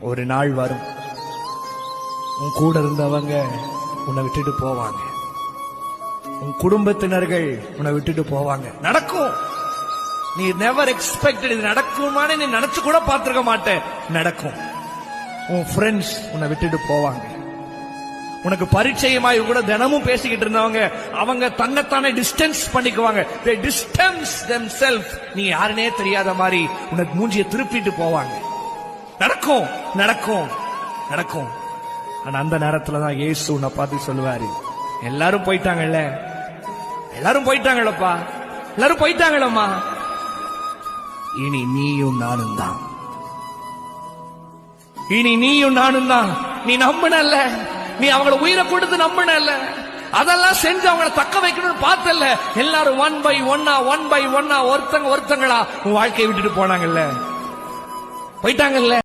ஒரு நாள் வரும். உன் கூட இருந்தவங்க உன்னை விட்டுட்டு போவாங்க. உன் குடும்பத்தினர்கள் உன்னை விட்டுட்டு போவாங்க. நடக்கும். நீ நெவர் எக்ஸ்பெக்டட் இது நடக்குமான்னு நீ நினைச்சு கூட பார்த்திருக்க மாட்டேன். நடக்கும். உன் ஃப்ரெண்ட்ஸ் உன்னை விட்டுட்டு போவாங்க. உனக்கு பரிச்சயமாய் கூட தினமும் பேசிக்கிட்டு இருந்தவங்க அவங்க தன்னைத்தானே டிஸ்டன்ஸ் பண்ணிக்குவாங்க. தே டிஸ்டன்ஸ் தெம் செல்ஃப் நீ யாருனே தெரியாத மாதிரி உனக்கு மூஞ்சியை திருப்பிட்டு போவாங்க. நடக்கும் நடக்கும் நடக்கும். ஆனா அந்த நேரத்துல தான் இயேசு உன்னை பார்த்து சொல்லுவாரு. எல்லாரும் போயிட்டாங்கல்ல? எல்லாரும் போயிட்டாங்களப்பா? எல்லாரும் போயிட்டாங்களம்மா? இனி நீயும் நானும் தான். இனி நீயும் நானும் தான். நீ நம்பினல்ல. நீ அவங்கள உயிரை கொடுத்து நம்பினல்ல. அதெல்லாம் செஞ்சு அவங்கள தக்க வைக்கணும்னு பார்த்தல எல்லாரும் ஒன் பை ஒன்னா ஒன் பை ஒன்னா ஒருத்தங்க ஒருத்தங்களா உன் வாழ்க்கையை விட்டுட்டு போனாங்கல்ல? போயிட்டாங்கல்ல?